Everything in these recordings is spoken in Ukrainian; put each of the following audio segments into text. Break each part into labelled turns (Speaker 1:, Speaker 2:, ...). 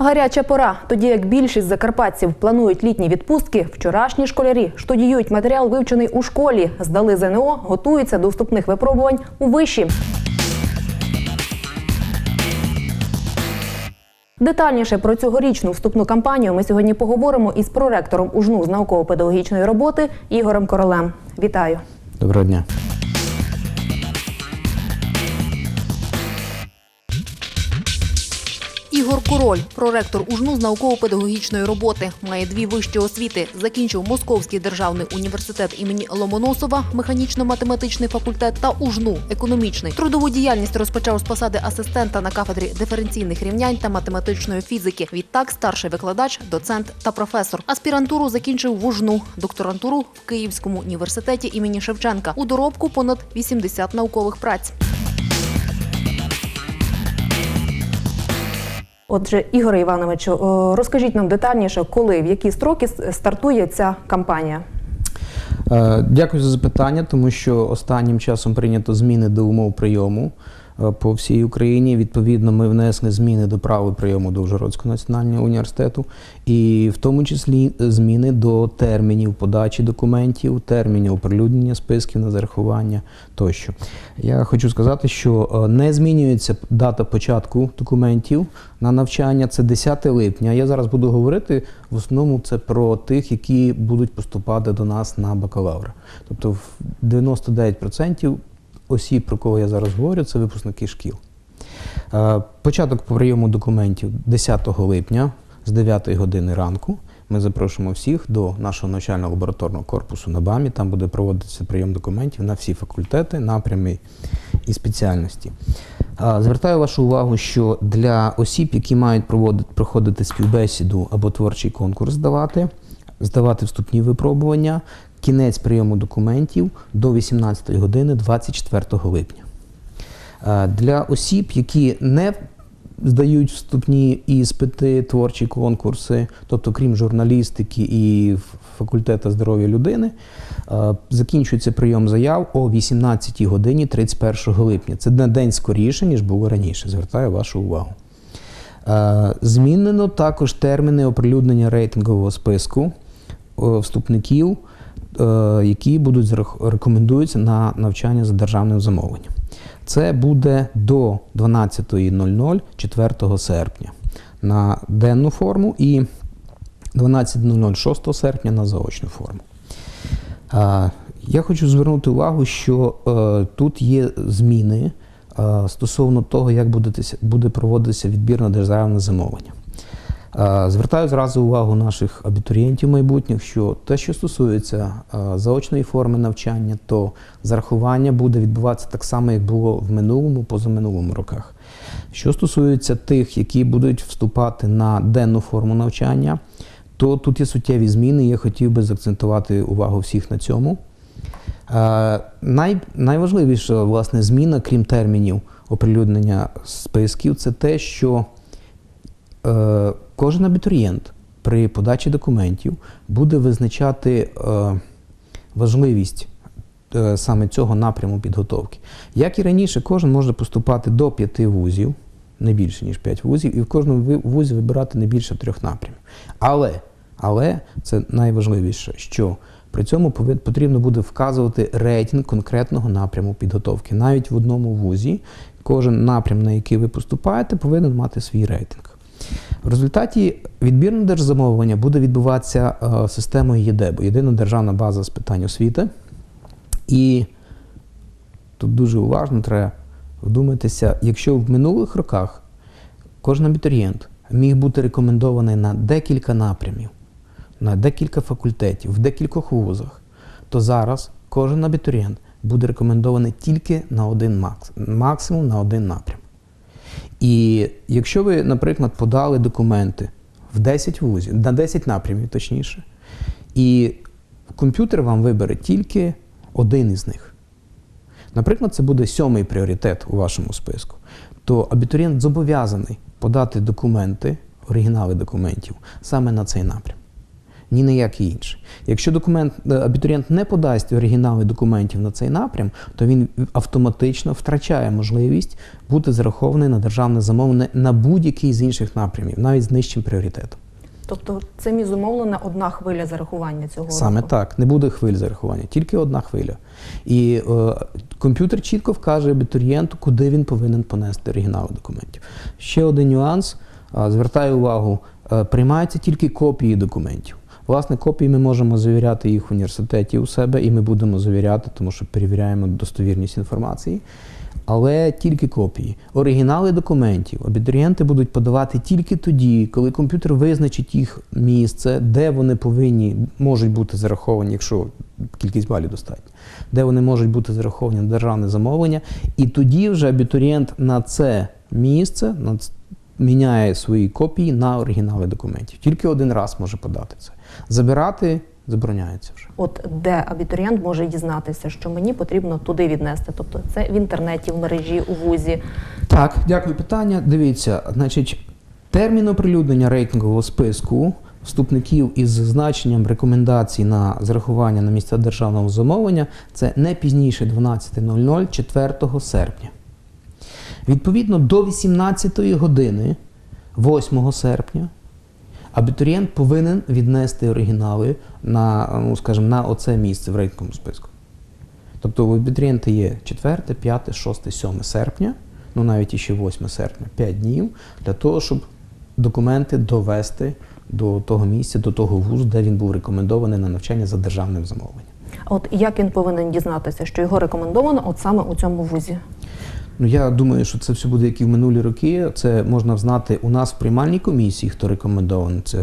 Speaker 1: Гаряча пора. Тоді як більшість закарпатців планують літні відпустки, вчорашні школярі штудіюють матеріал, вивчений у школі, здали ЗНО, готуються до вступних випробувань у виші. Детальніше про цьогорічну вступну кампанію ми сьогодні поговоримо із проректором УЖНУ з науково-педагогічної роботи Ігорем Королем. Вітаю!
Speaker 2: Доброго дня.
Speaker 3: Ігор Король, проректор УЖНУ з науково-педагогічної роботи, має дві вищі освіти. Закінчив Московський державний університет імені Ломоносова, механічно-математичний факультет та УЖНУ економічний. Трудову діяльність розпочав з посади асистента на кафедрі диференційних рівнянь та математичної фізики. Відтак старший викладач, доцент та професор. Аспірантуру закінчив в УЖНУ, докторантуру в Київському університеті імені Шевченка. У доробку понад 80 наукових праць.
Speaker 1: Отже, Ігоре Івановичу, розкажіть нам детальніше, коли, в які строки стартує ця кампанія.
Speaker 2: Е, Дякую за запитання, тому що останнім часом прийнято зміни до умов прийому е, по всій Україні. Відповідно, ми внесли зміни до правил прийому до Ужгородського національного університету, і в тому числі зміни до термінів подачі документів, термінів оприлюднення списків на зарахування тощо. Я хочу сказати, що е, не змінюється дата початку документів на навчання. Це 10 липня. Я зараз буду говорити в основному це про тих, які будуть поступати до нас на бакалавра. Тобто в 99% осіб, про кого я зараз говорю, це випускники шкіл. Е, Початок по прийому документів 10 липня з 9 години ранку. Ми запрошуємо всіх до нашого навчально-лабораторного корпусу на БАМі. Там буде проводитися прийом документів на всі факультети, напрями і спеціальності. Звертаю вашу увагу, що для осіб, які мають проводити, проходити співбесіду або творчий конкурс здавати, здавати вступні випробування, кінець прийому документів до 18 години 24 липня. Е, Для осіб, які не здають вступні іспити, творчі конкурси, тобто крім журналістики і факультету здоров'я людини, е, закінчується прийом заяв о 18 годині 31 липня. Це на день скоріше, ніж було раніше. Звертаю вашу увагу. Е, Змінено також терміни оприлюднення рейтингового списку вступників, які будуть рекомендуються на навчання за державним замовленням. Це буде до 12.00 4 серпня на денну форму і 12.00 6 серпня на заочну форму. Я хочу звернути увагу, що е, тут є зміни е, стосовно того, як буде проводитися відбір на державне замовлення. Е, Звертаю зразу увагу наших абітурієнтів майбутніх, що те, що стосується е, заочної форми навчання, то зарахування буде відбуватися так само, як було в минулому, позаминулому роках. Що стосується тих, які будуть вступати на денну форму навчання, то тут є суттєві зміни. Я хотів би заакцентувати увагу всіх на цьому. Е, Най, найважливіша власне зміна, крім термінів оприлюднення списків, це те, що кожен абітурієнт при подачі документів буде визначати е, важливість е, саме цього напряму підготовки. Як і раніше, кожен може поступати до п'яти вузів, не більше ніж п'ять вузів, і в кожному вузі вибирати не більше трьох напрямів. Але, але це найважливіше, що при цьому потрібно буде вказувати рейтинг конкретного напряму підготовки. Навіть в одному вузі кожен напрям, на який ви поступаєте, повинен мати свій рейтинг. В результаті відбір на держзамовлення буде відбуватися е, системою ЄДЕБО, єдина державна база з питань освіти. І тут дуже уважно треба вдуматися, якщо в минулих роках кожен абітурієнт міг бути рекомендований на декілька напрямів, на декілька факультетів, в декількох вузах, то зараз кожен абітурієнт буде рекомендований тільки на один макс, максимум на один напрям. І якщо ви, наприклад, подали документи в 10 вузів, на 10 напрямів, точніше, і комп'ютер вам вибере тільки один із них. Наприклад, це буде сьомий пріоритет у вашому списку, то абітурієнт зобов'язаний подати документи, оригінали документів саме на цей напрям. Ні на який інший. Якщо документ е, абітурієнт не подасть оригінали документів на цей напрям, то він автоматично втрачає можливість бути зарахований на державне замовлення на будь-який з інших напрямів, навіть з нижчим пріоритетом.
Speaker 1: Тобто цим і зумовлена одна хвиля зарахування цього
Speaker 2: Саме
Speaker 1: року.
Speaker 2: так, не буде хвиль зарахування, тільки одна хвиля. І е, комп'ютер чітко вкаже абітурієнту, куди він повинен понести оригінали документів. Ще один нюанс. звертаю увагу, е, приймаються тільки копії документів. Власне, копії ми можемо завіряти їх в університеті у себе, і ми будемо завіряти, тому що перевіряємо достовірність інформації. Але тільки копії. Оригінали документів абітурієнти будуть подавати тільки тоді, коли комп'ютер визначить їх місце, де вони повинні можуть бути зараховані, якщо кількість балів достатня, де вони можуть бути зараховані на державне замовлення. І тоді вже абітурієнт на це місце на міняє свої копії на оригінали документів. Тільки один раз може подати це. Забирати забороняється вже.
Speaker 1: От де абітурієнт може дізнатися, що мені потрібно туди віднести. Тобто це в інтернеті, в мережі, у вузі.
Speaker 2: Так, дякую. Питання. Дивіться, значить, термін оприлюднення рейтингового списку вступників із зазначенням рекомендацій на зарахування на місця державного замовлення це не пізніше 12.00 4 серпня. Відповідно до 18 години 8 серпня абітурієнт повинен віднести оригінали на, ну, скажімо, на оце місце в рейтинговому списку. Тобто у абітурієнта є 4, 5, 6, 7 серпня, ну навіть іще 8 серпня, 5 днів для того, щоб документи довести до того місця, до того вузу, де він був рекомендований на навчання за державним замовленням.
Speaker 1: От як він повинен дізнатися, що його рекомендовано от саме у цьому вузі?
Speaker 2: Ну я думаю, що це все буде як і в минулі роки. Це можна знати у нас в приймальній комісії, хто рекомендований. Це,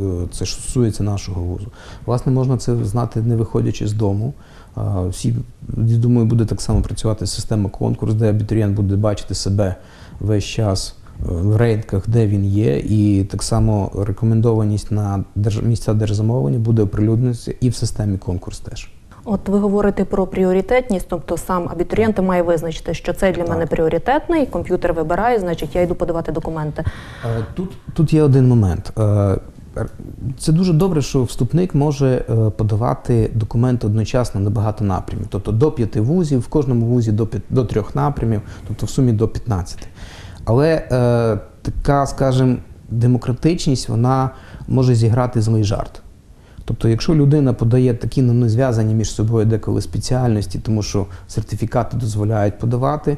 Speaker 2: е, це ж стосується нашого вузу. Власне, можна це знати, не виходячи з дому. Всі, я думаю, буде так само працювати система конкурс, де абітурієнт буде бачити себе весь час е, в рейтингах, де він є, і так само рекомендованість на місця держзамовлення буде оприлюднитися і в системі конкурс теж.
Speaker 1: От ви говорите про пріоритетність, тобто сам абітурієнт має визначити, що це для
Speaker 2: Так.
Speaker 1: мене пріоритетний, комп'ютер вибирає, значить я йду подавати документи.
Speaker 2: Е, Тут, тут є один момент. Е, Це дуже добре, що вступник може е, подавати документи одночасно на багато напрямів. Тобто до п'яти вузів, в кожному вузі до, п'ят- до трьох напрямів, тобто в сумі до 15. Але е, така, скажімо, демократичність вона може зіграти злий жарт. Тобто, якщо людина подає такі ну, не зв'язані між собою деколи спеціальності, тому що сертифікати дозволяють подавати,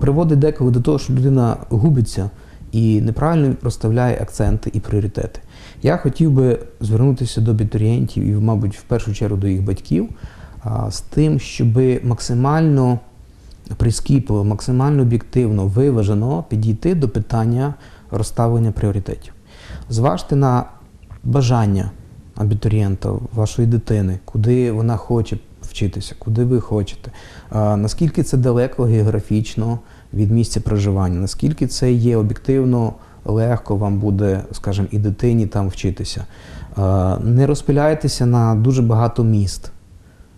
Speaker 2: приводить деколи до того, що людина губиться і неправильно розставляє акценти і пріоритети. Я хотів би звернутися до абітурієнтів і, мабуть, в першу чергу до їх батьків з тим, щоб максимально прискіпливо, максимально об'єктивно, виважено підійти до питання розставлення пріоритетів. Зважте на бажання абітурієнта, вашої дитини, куди вона хоче вчитися, куди ви хочете, наскільки це далеко географічно від місця проживання, наскільки це є об'єктивно легко вам буде, скажімо, і дитині там вчитися. Не розпиляйтеся на дуже багато міст.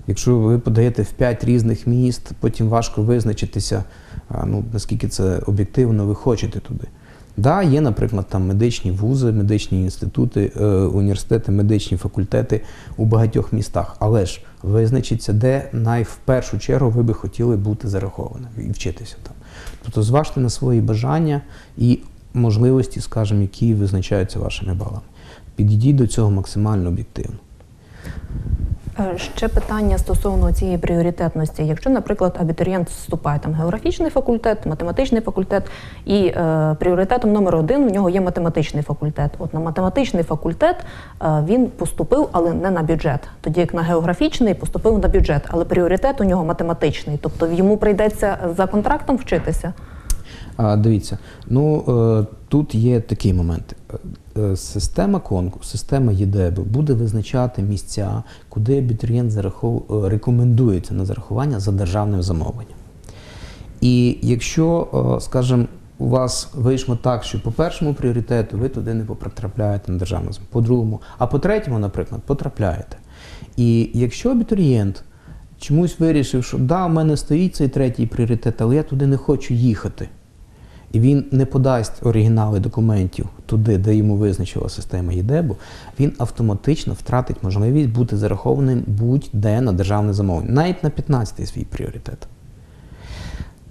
Speaker 2: Якщо ви подаєте в п'ять різних міст, потім важко визначитися, ну, наскільки це об'єктивно ви хочете туди. Да, є, наприклад, там медичні вузи, медичні інститути, е, університети, медичні факультети у багатьох містах. Але ж визначиться, де най в першу чергу ви би хотіли бути зарахованим і вчитися там. Тобто зважте на свої бажання і можливості, скажімо, які визначаються вашими балами. Підійдіть до цього максимально об'єктивно.
Speaker 1: Е, Ще питання стосовно цієї пріоритетності. Якщо, наприклад, абітурієнт вступає там географічний факультет, математичний факультет, і е, пріоритетом номер один в нього є математичний факультет. От на математичний факультет е, він поступив, але не на бюджет. Тоді як на географічний поступив на бюджет, але пріоритет у нього математичний. Тобто йому прийдеться за контрактом вчитися.
Speaker 2: А, дивіться, ну е, тут є такий момент. Е, Система конкурсу, система ЄДЕБ буде визначати місця, куди абітурієнт зарахов... е, рекомендується на зарахування за державним замовленням. І якщо, е, скажімо, у вас вийшло так, що по першому пріоритету ви туди не потрапляєте на державне замовлення, по другому, а по третьому, наприклад, потрапляєте. І якщо абітурієнт чомусь вирішив, що да, у мене стоїть цей третій пріоритет, але я туди не хочу їхати, і він не подасть оригінали документів туди, де йому визначила система ЄДЕБу, він автоматично втратить можливість бути зарахованим будь-де на державне замовлення, навіть на 15-й свій пріоритет.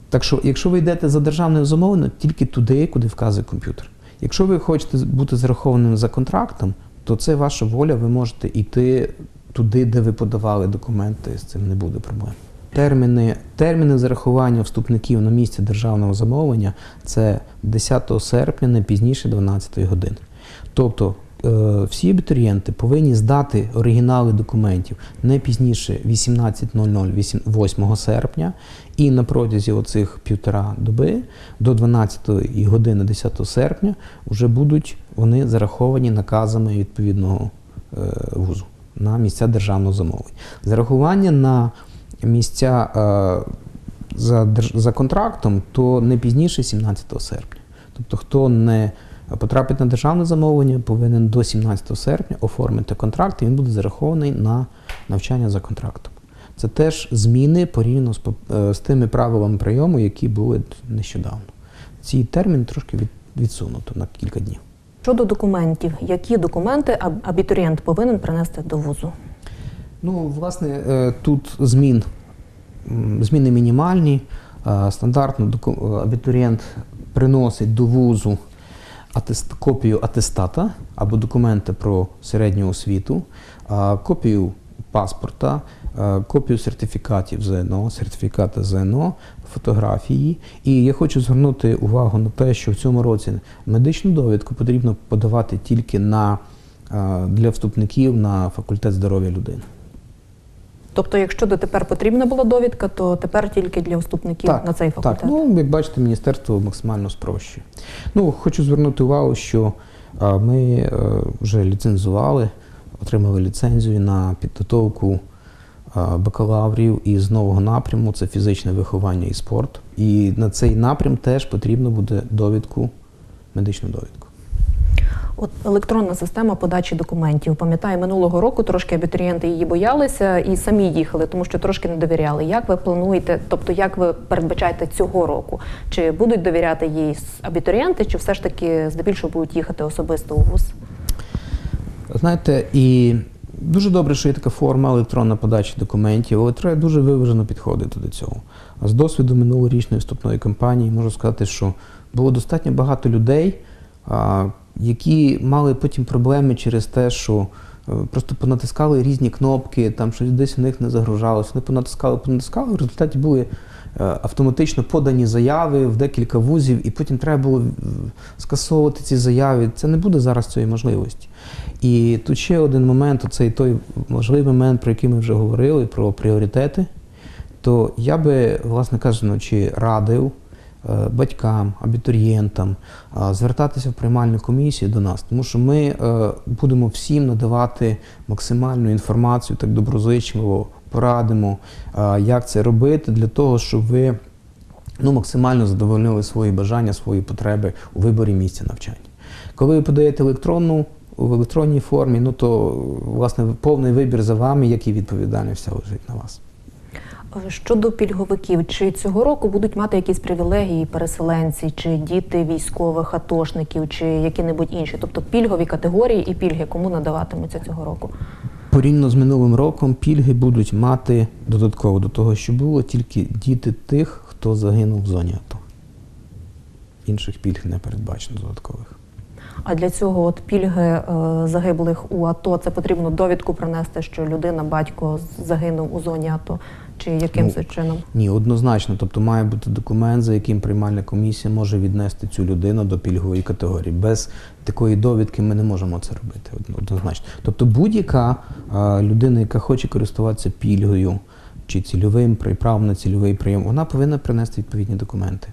Speaker 2: Так що, якщо ви йдете за державним замовленням, тільки туди, куди вказує комп'ютер. Якщо ви хочете бути зарахованим за контрактом, то це ваша воля, ви можете йти туди, де ви подавали документи, з цим не буде проблем. Терміни, терміни зарахування вступників на місце державного замовлення це 10 серпня, не пізніше 12 години. Тобто е, всі абітурієнти повинні здати оригінали документів не пізніше 18.00 8 серпня, і на протязі оцих півтора доби до 12 години 10 серпня вже будуть вони зараховані наказами відповідного е, вузу на місця державного замовлення. Зарахування на місця е, за, за контрактом, то не пізніше 17 серпня. Тобто, хто не потрапить на державне замовлення, повинен до 17 серпня оформити контракт, і він буде зарахований на навчання за контрактом. Це теж зміни порівняно з, е, з тими правилами прийому, які були нещодавно. Цей термін трошки від, відсунуто на кілька днів.
Speaker 1: Щодо документів, які документи абітурієнт повинен принести до вузу?
Speaker 2: Ну, власне, е, тут змін, зміни мінімальні. Е, Стандартно е, абітурієнт приносить до вузу атест, копію атестата або документи про середню освіту, копію паспорта, копію сертифікатів ЗНО, сертифікати ЗНО, фотографії. І я хочу звернути увагу на те, що в цьому році медичну довідку потрібно подавати тільки на, для вступників на факультет здоров'я людини.
Speaker 1: Тобто, якщо дотепер потрібна була довідка, то тепер тільки для вступників на цей факультет.
Speaker 2: Так, ну як бачите, міністерство максимально спрощує. Ну, хочу звернути увагу, що а, ми е, вже ліцензували, отримали ліцензію на підготовку а, бакалаврів із нового напряму це фізичне виховання і спорт. І на цей напрям теж потрібно буде довідку, медичну довідку.
Speaker 1: От електронна система подачі документів. Пам'ятаю, минулого року трошки абітурієнти її боялися і самі їхали, тому що трошки не довіряли. Як ви плануєте, тобто як ви передбачаєте цього року? Чи будуть довіряти їй абітурієнти, чи все ж таки здебільшого будуть їхати особисто у вуз?
Speaker 2: Знаєте, і дуже добре, що є така форма електронна подачі документів, але треба дуже виважено підходити до цього. А з досвіду минулорічної вступної кампанії можу сказати, що було достатньо багато людей, які мали потім проблеми через те, що е, просто понатискали різні кнопки, там щось десь у них не загружалося. Вони понатискали, понатискали, в результаті були е, автоматично подані заяви в декілька вузів, і потім треба було е, скасовувати ці заяви. Це не буде зараз цієї можливості. І тут ще один момент, оцей той важливий момент, про який ми вже говорили, про пріоритети. То я би, власне кажучи, радив батькам, абітурієнтам е, звертатися в приймальну комісію до нас, тому що ми е, будемо всім надавати максимальну інформацію, так доброзичливо порадимо, е, як це робити, для того, щоб ви ну, максимально задовольнили свої бажання, свої потреби у виборі місця навчання. Коли ви подаєте електронну в електронній формі, ну то власне повний вибір за вами, як і відповідальність вся лежить на вас.
Speaker 1: Щодо пільговиків, чи цього року будуть мати якісь привілегії переселенці, чи діти військових атошників, чи які-небудь інші, тобто пільгові категорії і пільги, кому надаватимуться цього року?
Speaker 2: Порівняно з минулим роком пільги будуть мати додатково до того, що було тільки діти тих, хто загинув в зоні АТО. Інших пільг не передбачено додаткових.
Speaker 1: А для цього от пільги е, загиблих у АТО це потрібно довідку принести, що людина, батько загинув у зоні АТО, чи яким
Speaker 2: Ну,
Speaker 1: чином?
Speaker 2: Ні, однозначно. Тобто має бути документ, за яким приймальна комісія може віднести цю людину до пільгової категорії. Без такої довідки ми не можемо це робити однозначно. Тобто будь-яка а, людина, яка хоче користуватися пільгою чи цільовим при- правом на цільовий прийом, вона повинна принести відповідні документи.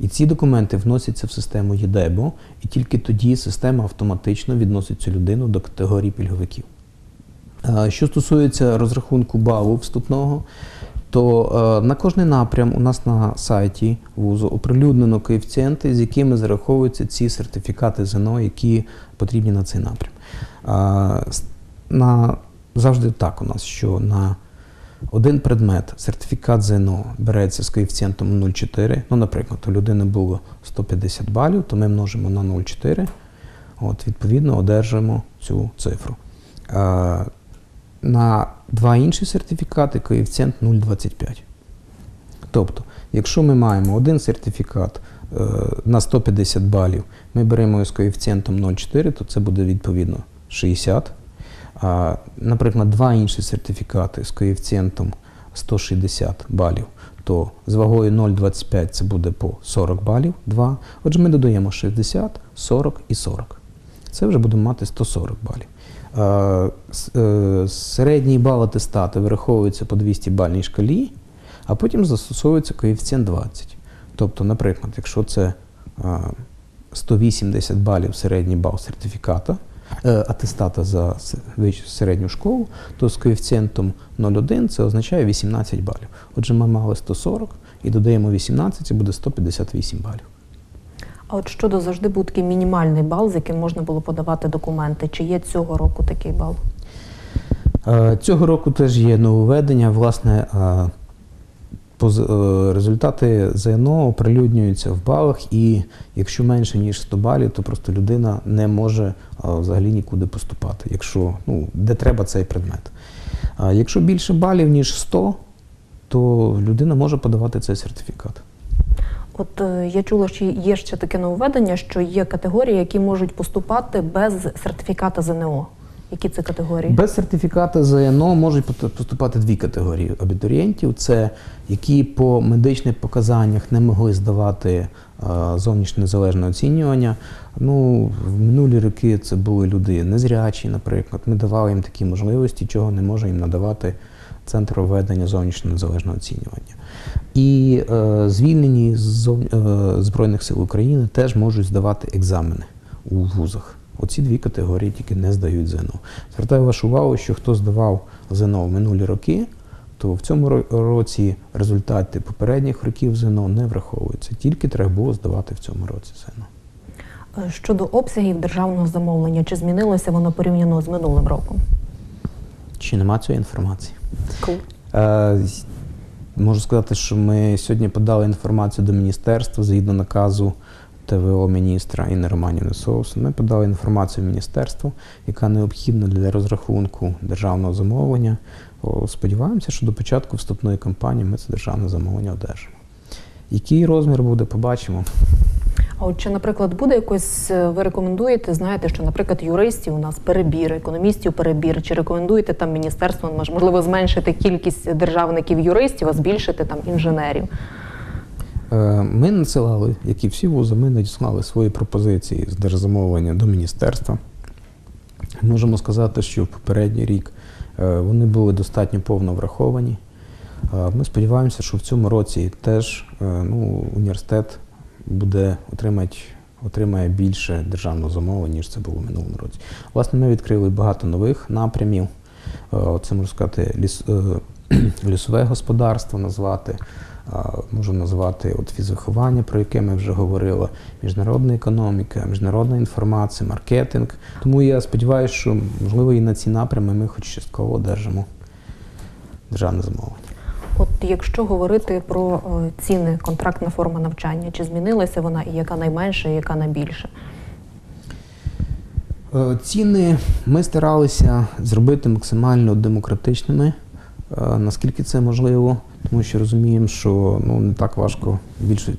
Speaker 2: І ці документи вносяться в систему ЄДЕБО, і тільки тоді система автоматично відносить цю людину до категорії пільговиків. Е, Що стосується розрахунку балу вступного, то е, на кожний напрям у нас на сайті вузу оприлюднено коефіцієнти, з якими зараховуються ці сертифікати ЗНО, які потрібні на цей напрям. Е, На, завжди так у нас, що на один предмет, сертифікат ЗНО, береться з коефіцієнтом 0,4. Ну, наприклад, у людини було 150 балів, то ми множимо на 0,4. От, відповідно, одержуємо цю цифру. Е, на два інші сертифікати коефіцієнт 0,25. Тобто, якщо ми маємо один сертифікат е, на 150 балів, ми беремо його з коефіцієнтом 0,4, то це буде відповідно 60. Наприклад, два інші сертифікати з коефіцієнтом 160 балів, то з вагою 0,25 це буде по 40 балів. 2. Отже, ми додаємо 60, 40 і 40. Це вже будемо мати 140 балів. Е, Середній бал атестату вираховується по 200 бальній шкалі, а потім застосовується коефіцієнт 20. Тобто, наприклад, якщо це е, 180 балів середній бал сертифіката, атестата за середню школу, то з коефіцієнтом 0,1 це означає 18 балів. Отже, ми мали 140 і додаємо 18, це буде 158 балів.
Speaker 1: А от щодо завжди був такий мінімальний бал, з яким можна було подавати документи. Чи є цього року такий бал?
Speaker 2: Е, Цього року теж є нововведення. Власне, е, е, результати ЗНО оприлюднюються в балах, і якщо менше ніж 100 балів, то просто людина не може е, взагалі нікуди поступати, якщо ну, де треба цей предмет. Якщо більше балів, ніж 100, то людина може подавати цей сертифікат.
Speaker 1: От е, я чула, що є ще таке нововведення, що є категорії, які можуть поступати без сертифіката ЗНО. Які це категорії?
Speaker 2: Без сертифіката ЗНО можуть поступати дві категорії абітурієнтів: це які по медичних показаннях не могли здавати е, зовнішнє незалежне оцінювання. Ну, в минулі роки це були люди незрячі, наприклад. Ми давали їм такі можливості, чого не може їм надавати Центр введення зовнішнього незалежного оцінювання. І е, звільнені з е, Збройних сил України теж можуть здавати екзамени у вузах. Оці дві категорії тільки не здають ЗНО. Звертаю вашу увагу, що хто здавав ЗНО в минулі роки, то в цьому році результати попередніх років ЗНО не враховуються. Тільки треба було здавати в цьому році ЗНО.
Speaker 1: Е, Щодо обсягів державного замовлення, чи змінилося воно порівняно з минулим роком?
Speaker 2: Чи нема цієї інформації?
Speaker 1: Коли?
Speaker 2: Е, Можу сказати, що ми сьогодні подали інформацію до міністерства згідно наказу ТВО міністра Інни Романівни Соус. Ми подали інформацію в міністерство, яка необхідна для розрахунку державного замовлення. Сподіваємося, що до початку вступної кампанії ми це державне замовлення одержимо. Який розмір буде, побачимо.
Speaker 1: А от чи, наприклад, буде якось е, ви рекомендуєте, знаєте, що, наприклад, юристів у нас перебір, економістів перебір, чи рекомендуєте там міністерство, можливо, зменшити кількість державників юристів, а збільшити там інженерів?
Speaker 2: Е, Ми надсилали, як і всі вузи, ми надіслали свої пропозиції з держзамовлення до міністерства. Можемо сказати, що в попередній рік е, вони були достатньо повно враховані. Ми сподіваємося, що в цьому році теж е, ну, університет буде отримати, отримає більше державного замовлення, ніж це було в минулому році. Власне, ми відкрили багато нових напрямів. Це можна сказати, ліс, лісове господарство назвати. Можу назвати от фізвиховання, про яке ми вже говорили, міжнародна економіка, міжнародна інформація, маркетинг. Тому я сподіваюся, що можливо і на ці напрями ми хоч частково одержимо державне замовлення.
Speaker 1: От якщо говорити про е, ціни, контрактна форма навчання, чи змінилася вона і яка найменша, і яка найбільша?
Speaker 2: Е, Ціни ми старалися зробити максимально демократичними, е, наскільки це можливо, тому що розуміємо, що ну, не так важко,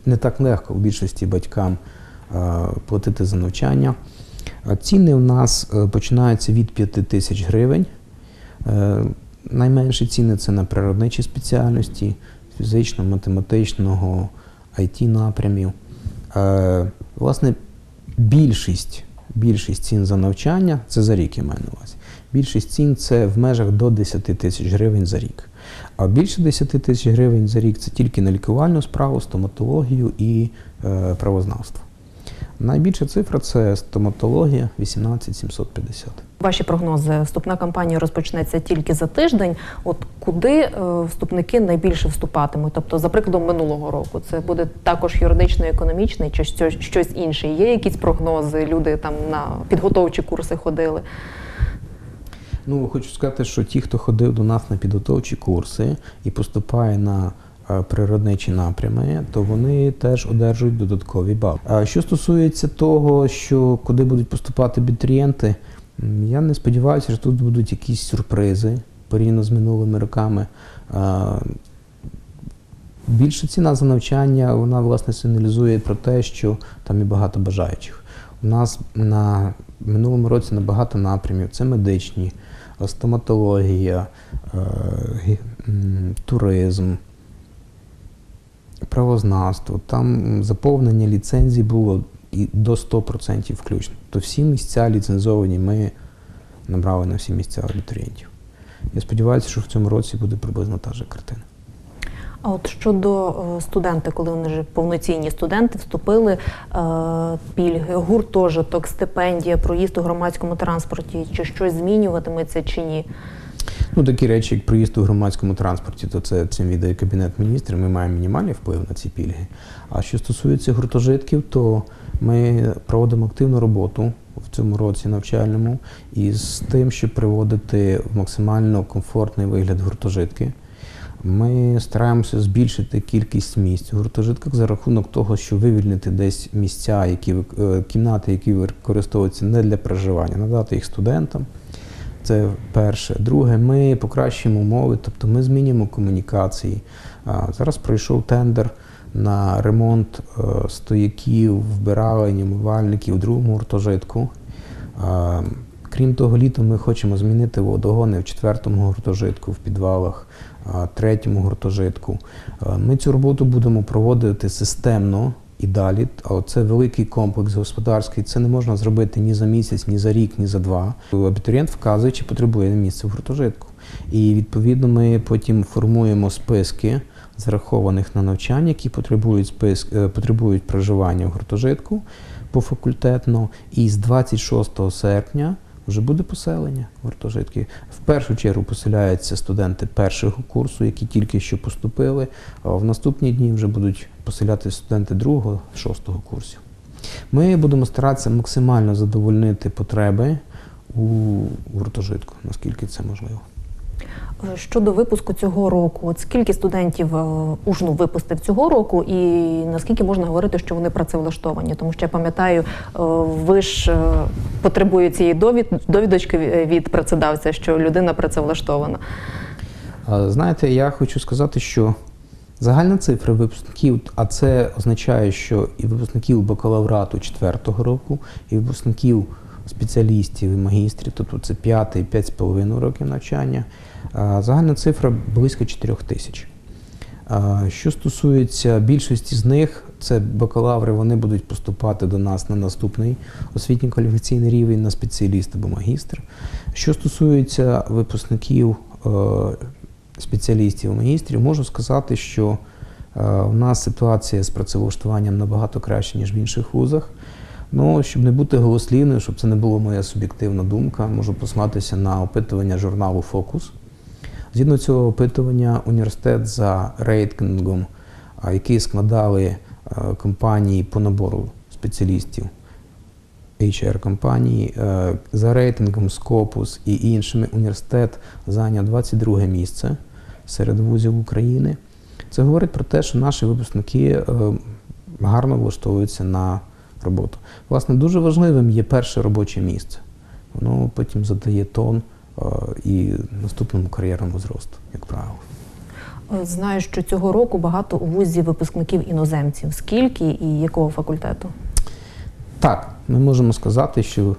Speaker 2: не так легко в більшості батькам е, платити за навчання. Ціни у нас е, починаються від 5 тисяч гривень. Е, Найменші ціни це на природничі спеціальності, фізично, математичного, IT напрямів. Власне, більшість, більшість цін за навчання це за рік я маю на увазі. Більшість цін це в межах до 10 тисяч гривень за рік. А більше 10 тисяч гривень за рік це тільки на лікувальну справу, стоматологію і е, правознавство. Найбільша цифра це стоматологія 18 750.
Speaker 1: Ваші прогнози, вступна кампанія розпочнеться тільки за тиждень. От куди е, вступники найбільше вступатимуть? Тобто, за прикладом минулого року, це буде також юридично-економічний чи щось інше? Є якісь прогнози? Люди там на підготовчі курси ходили.
Speaker 2: Ну, хочу сказати, що ті, хто ходив до нас на підготовчі курси і поступає на е, природничі напрями, то вони теж одержують додаткові бали. А що стосується того, що куди будуть поступати абітурієнти, я не сподіваюся, що тут будуть якісь сюрпризи порівняно з минулими роками. Більше ціна за навчання вона власне сигналізує про те, що там і багато бажаючих. У нас на минулому році на багато напрямів це медичні, стоматологія, е, туризм, правознавство. Там заповнення ліцензій було і до 100% включно. То всі місця ліцензовані ми набрали на всі місця абітурієнтів. Я сподіваюся, що в цьому році буде приблизно та же картина.
Speaker 1: А от щодо е, студенти, коли вони вже повноцінні студенти вступили, е, пільги, гуртожиток, стипендія, проїзд у громадському транспорті, чи щось змінюватиметься чи ні?
Speaker 2: Ну, такі речі, як проїзд у громадському транспорті, то це цим віддає Кабінет міністрів. Ми маємо мінімальний вплив на ці пільги. А що стосується гуртожитків, то ми проводимо активну роботу в цьому році навчальному із тим, щоб приводити в максимально комфортний вигляд гуртожитки. Ми стараємося збільшити кількість місць у гуртожитках за рахунок того, що вивільнити десь місця, які е, кімнати, які використовуються не для проживання, надати їх студентам. Це перше. Друге, ми покращуємо умови, тобто ми змінюємо комунікації. Зараз пройшов тендер на ремонт е, стояків, вбиралень, умивальників у другому гуртожитку. Крім того, літом ми хочемо змінити водогони в четвертому гуртожитку, в підвалах, третьому гуртожитку. Ми цю роботу будемо проводити системно і далі. А це великий комплекс господарський. Це не можна зробити ні за місяць, ні за рік, ні за два. Абітурієнт вказує, чи потребує місце в гуртожитку. І відповідно ми потім формуємо списки зарахованих на навчання, які потребують списк, е, потребують проживання в гуртожитку пофакультетно. І з 26 серпня вже буде поселення гуртожитки. В першу чергу поселяються студенти першого курсу, які тільки що поступили. А в наступні дні вже будуть поселятися студенти другого, шостого курсів. Ми будемо старатися максимально задовольнити потреби у гуртожитку, наскільки це можливо.
Speaker 1: Щодо випуску цього року, от скільки студентів е, УЖНУ випустив цього року, і наскільки можна говорити, що вони працевлаштовані? Тому що я пам'ятаю, е, ви ж е, потребує цієї довід, довідочки від працедавця, що людина працевлаштована.
Speaker 2: Знаєте, я хочу сказати, що загальна цифра випускників, а це означає, що і випускників бакалаврату четвертого року, і випускників спеціалістів і магістрів, тобто це п'ятий, п'ять з половиною років навчання. Загальна цифра близько 4 тисяч. Що стосується більшості з них, це бакалаври, вони будуть поступати до нас на наступний освітньо кваліфікаційний рівень на спеціаліст або магістр. Що стосується випускників е, спеціалістів і магістрів, можу сказати, що е, у нас ситуація з працевлаштуванням набагато краще, ніж в інших вузах. Ну, щоб не бути голослівною, щоб це не була моя суб'єктивна думка, можу послатися на опитування журналу Фокус. Згідно цього опитування, університет за рейтингом, який складали е, компанії по набору спеціалістів, HR-компанії, е, за рейтингом Scopus і іншими університет зайняв 22 місце серед вузів України. Це говорить про те, що наші випускники е, гарно влаштовуються на роботу. Власне, дуже важливим є перше робоче місце. Воно потім задає тон е, і наступному кар'єрному зросту, як правило.
Speaker 1: Е, Знаю, що цього року багато у вузі випускників іноземців. Скільки і якого факультету?
Speaker 2: Так, ми можемо сказати, що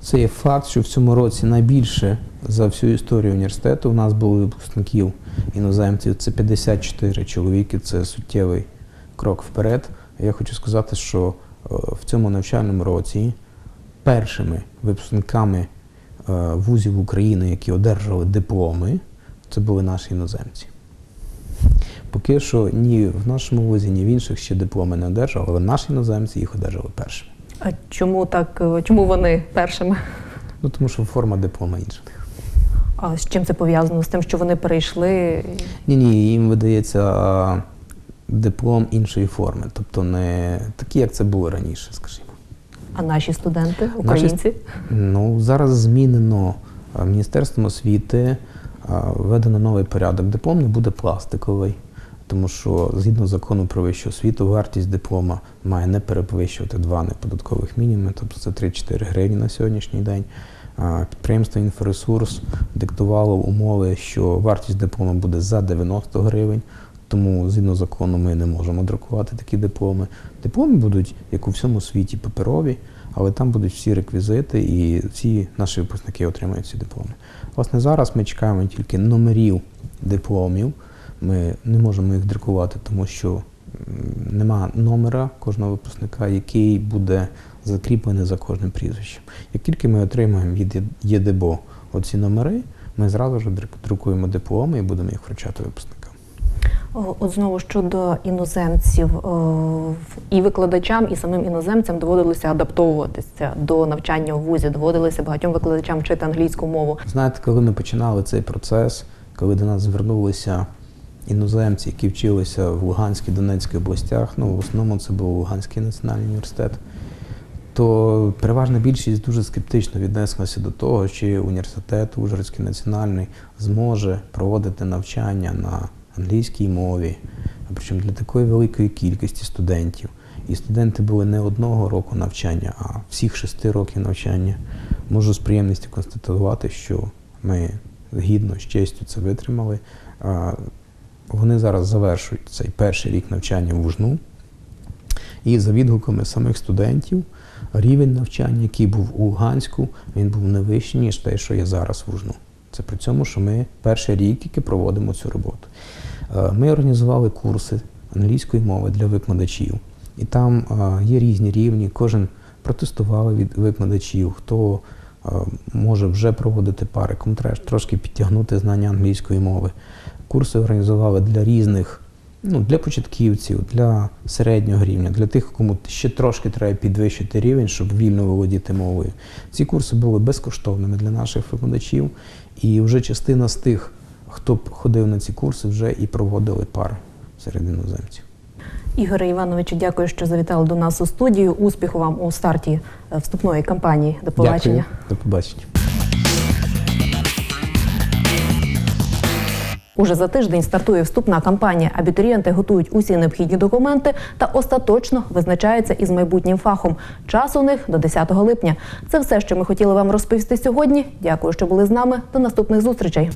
Speaker 2: це є факт, що в цьому році найбільше за всю історію університету у нас було випускників іноземців. Це 54 чоловіки, це суттєвий крок вперед. Я хочу сказати, що в цьому навчальному році першими випускниками е, вузів України, які одержали дипломи, це були наші іноземці. Поки що ні в нашому вузі, ні в інших ще дипломи не одержали, але наші іноземці їх одержали першими.
Speaker 1: А чому так? е, Чому вони першими?
Speaker 2: Ну тому що форма диплома інша.
Speaker 1: А з чим це пов'язано? З тим, що вони перейшли?
Speaker 2: Ні, ні, їм видається диплом іншої форми, тобто не такий, як це було раніше, скажімо.
Speaker 1: А наші студенти, українці?
Speaker 2: Ну зараз змінено а, Міністерством освіти, введено новий порядок. Диплом не буде пластиковий. тому що згідно закону про вищу освіту, вартість диплома має не перевищувати два неподаткових мінімуми, тобто це 3-4 гривні на сьогоднішній день. Підприємство «Інфоресурс» диктувало умови, що вартість диплому буде за 90 гривень, тому згідно закону ми не можемо друкувати такі дипломи. Дипломи будуть, як у всьому світі, паперові, але там будуть всі реквізити, і всі наші випускники отримають ці дипломи. Власне, зараз ми чекаємо тільки номерів дипломів. Ми не можемо їх друкувати, тому що нема номера кожного випускника, який буде закріплений за кожним прізвищем. Як тільки ми отримаємо від ЄДБО оці номери, ми зразу ж друкуємо дипломи і будемо їх вручати випускникам.
Speaker 1: От знову щодо іноземців і викладачам, і самим іноземцям доводилося адаптовуватися до навчання у вузі, доводилося багатьом викладачам вчити англійську мову.
Speaker 2: Знаєте, коли ми починали цей процес, коли до нас звернулися іноземці, які вчилися в Луганській Донецькій областях, ну в основному це був Луганський національний університет, то переважна більшість дуже скептично віднеслася до того, чи університет Ужгородський національний зможе проводити навчання на англійській мові, причому для такої великої кількості студентів. І студенти були не одного року навчання, а всіх шести років навчання. Можу з приємністю констатувати, що ми гідно, з честю це витримали. Вони зараз завершують цей перший рік навчання в УЖНУ. І за відгуками самих студентів, рівень навчання, який був у Луганську, він був не вищий, ніж те, що є зараз в УЖНУ. Це при цьому, що ми перший рік тільки проводимо цю роботу. Е, Ми організували курси англійської мови для викладачів. І там е, є різні рівні, кожен протестували від викладачів, хто е, може вже проводити пари, кому треба трошки підтягнути знання англійської мови. Курси організували для різних, ну, для початківців, для середнього рівня, для тих, кому ще трошки треба підвищити рівень, щоб вільно володіти мовою. Ці курси були безкоштовними для наших викладачів, і вже частина з тих, хто б ходив на ці курси, вже і проводили пари серед іноземців.
Speaker 1: Ігоре Івановичу, дякую, що завітали до нас у студію. Успіху вам у старті е, вступної кампанії. До побачення.
Speaker 2: Дякую. До побачення.
Speaker 1: Уже за тиждень стартує вступна кампанія. Абітурієнти готують усі необхідні документи та остаточно визначаються із майбутнім фахом. Час у них до 10 липня. Це все, що ми хотіли вам розповісти сьогодні. Дякую, що були з нами. До наступних зустрічей.